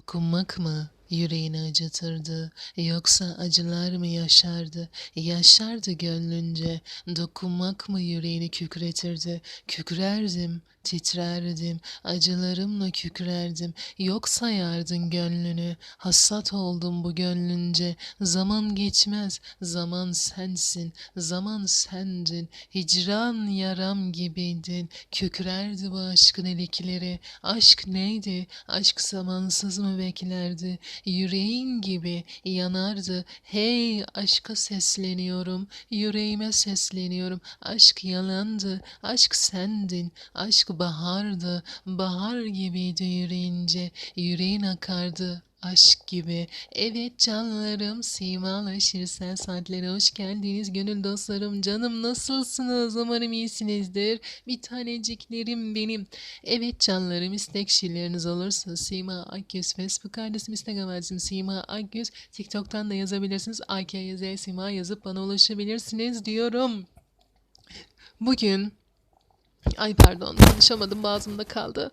Dokunmak mı yüreğini acıtırdı, yoksa acılar mı yaşardı? Yaşardı gönlünce, dokunmak mı yüreğini kükretirdi? Kükrerdim, titrerdim, acılarımla kükrerdim. Yok sayardın gönlünü, hassat oldum bu gönlünce. Zaman geçmez, zaman sensin, zaman sendin. Hicran yaram gibiydin, kükrerdi bu aşkın ilikleri. Aşk neydi? Aşk zamansız mı beklerdi? Yüreğin gibi yanardı. Hey aşka sesleniyorum, yüreğime sesleniyorum. Aşk yalandı, aşk sendin, aşk bahardı. Bahar gibiydi yüreğince, yüreğin akardı aşk gibi. Evet canlarım, simalaşır sen saatlere hoş geldiniz. Gönül dostlarım, canım nasılsınız? Umarım iyisinizdir. Bir taneciklerim benim. Evet canlarım, istek şiirleriniz olursa Sima Akgüz, Facebook adresim, Instagram adresim Sima Akgüz. TikTok'tan da yazabilirsiniz. AKYZ Sima yazıp bana ulaşabilirsiniz diyorum. Bugün Ay pardon konuşamadım boğazımda kaldı.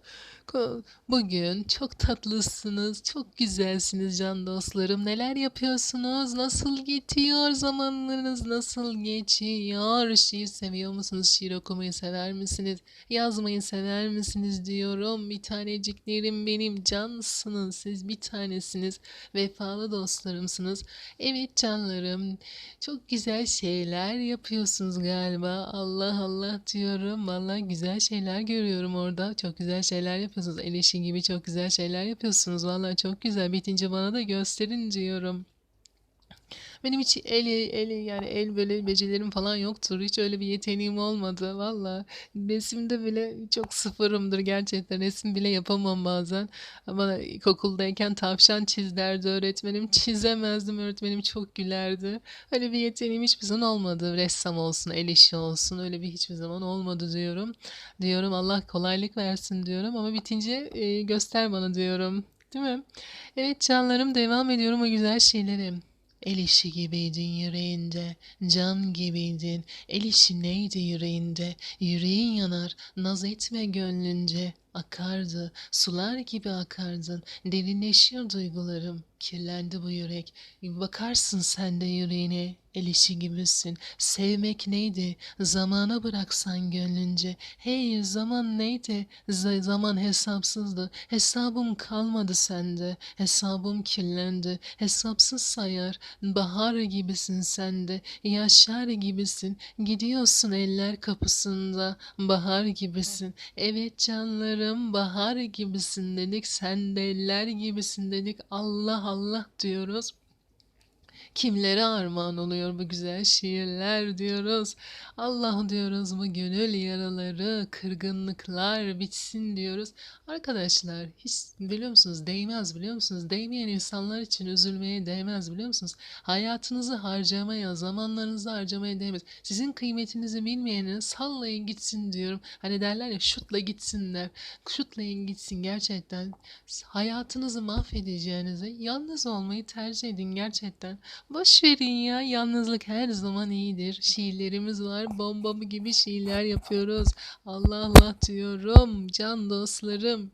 Bugün çok tatlısınız, çok güzelsiniz can dostlarım. Neler yapıyorsunuz? Nasıl geçiyor zamanlarınız? Nasıl geçiyor? Şiir seviyor musunuz? Şiir okumayı sever misiniz? Yazmayı sever misiniz diyorum. Bir taneciklerim benim cansınız. Siz bir tanesiniz. Vefalı dostlarımsınız. Evet canlarım. Çok güzel şeyler yapıyorsunuz galiba. Allah Allah diyorum. Güzel şeyler görüyorum orada. Çok güzel şeyler yapıyorsunuz. El gibi çok güzel şeyler yapıyorsunuz. Vallahi çok güzel. Bitince bana da gösterin diyorum. Benim hiç el, el yani el böyle becerilerim falan yoktur. Hiç öyle bir yeteneğim olmadı. Valla resimde bile çok sıfırımdır gerçekten. Resim bile yapamam bazen. Bana ilkokuldayken tavşan çiz derdi öğretmenim. Çizemezdim öğretmenim çok gülerdi. Öyle bir yeteneğim hiçbir zaman olmadı. Ressam olsun, el işi olsun öyle bir hiçbir zaman olmadı diyorum. Diyorum Allah kolaylık versin diyorum ama bitince e, göster bana diyorum. Değil mi? Evet canlarım devam ediyorum o güzel şeylere. El işi gibiydin yüreğinde, can gibiydin. El işi neydi yüreğinde? Yüreğin yanar, naz etme gönlünce. Akardı, sular gibi akardın. Derinleşiyor duygularım, kirlendi bu yürek. Bakarsın sen de yüreğine, el işi gibisin. Sevmek neydi? Zamana bıraksan gönlünce. Hey zaman neydi? Z- zaman hesapsızdı. Hesabım kalmadı sende. Hesabım kirlendi. Hesapsız sayar. Bahar gibisin sen de. Yaşar gibisin. Gidiyorsun eller kapısında. Bahar gibisin. Evet canlarım bahar gibisin dedik. Sen de eller gibisin dedik. Allah Allah diyoruz. Kimlere armağan oluyor bu güzel şiirler diyoruz. Allah diyoruz bu gönül yaraları, kırgınlıklar bitsin diyoruz. Arkadaşlar hiç biliyor musunuz değmez biliyor musunuz? Değmeyen insanlar için üzülmeye değmez biliyor musunuz? Hayatınızı harcamaya, zamanlarınızı harcamaya değmez. Sizin kıymetinizi bilmeyene sallayın gitsin diyorum. Hani derler ya şutla gitsinler. Şutlayın gitsin gerçekten. Hayatınızı mahvedeceğinize yalnız olmayı tercih edin gerçekten. Boş verin ya. Yalnızlık her zaman iyidir. Şiirlerimiz var. Bomba gibi şiirler yapıyoruz. Allah Allah diyorum. Can dostlarım.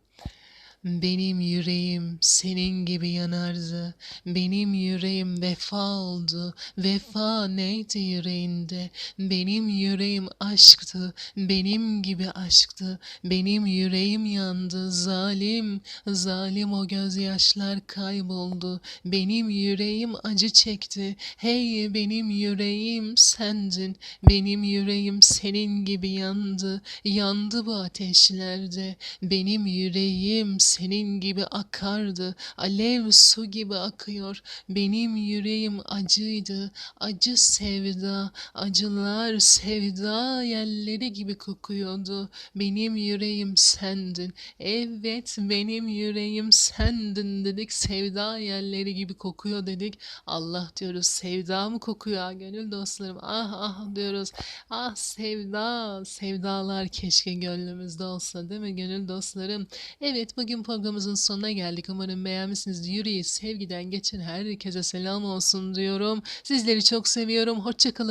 Benim yüreğim senin gibi yanardı. Benim yüreğim vefa oldu. Vefa neydi yüreğinde? Benim yüreğim aşktı. Benim gibi aşktı. Benim yüreğim yandı. Zalim, zalim o gözyaşlar kayboldu. Benim yüreğim acı çekti. Hey benim yüreğim sendin. Benim yüreğim senin gibi yandı. Yandı bu ateşlerde. Benim yüreğim senin gibi akardı. Alev su gibi akıyor. Benim yüreğim acıydı. Acı sevda, acılar sevda yerleri gibi kokuyordu. Benim yüreğim sendin. Evet benim yüreğim sendin dedik. Sevda yerleri gibi kokuyor dedik. Allah diyoruz sevda mı kokuyor gönül dostlarım. Ah ah diyoruz. Ah sevda, sevdalar keşke gönlümüzde olsa değil mi gönül dostlarım? Evet bugün programımızın sonuna geldik. Umarım beğenmişsiniz. Yüreği sevgiden geçen herkese selam olsun diyorum. Sizleri çok seviyorum. Hoşçakalın.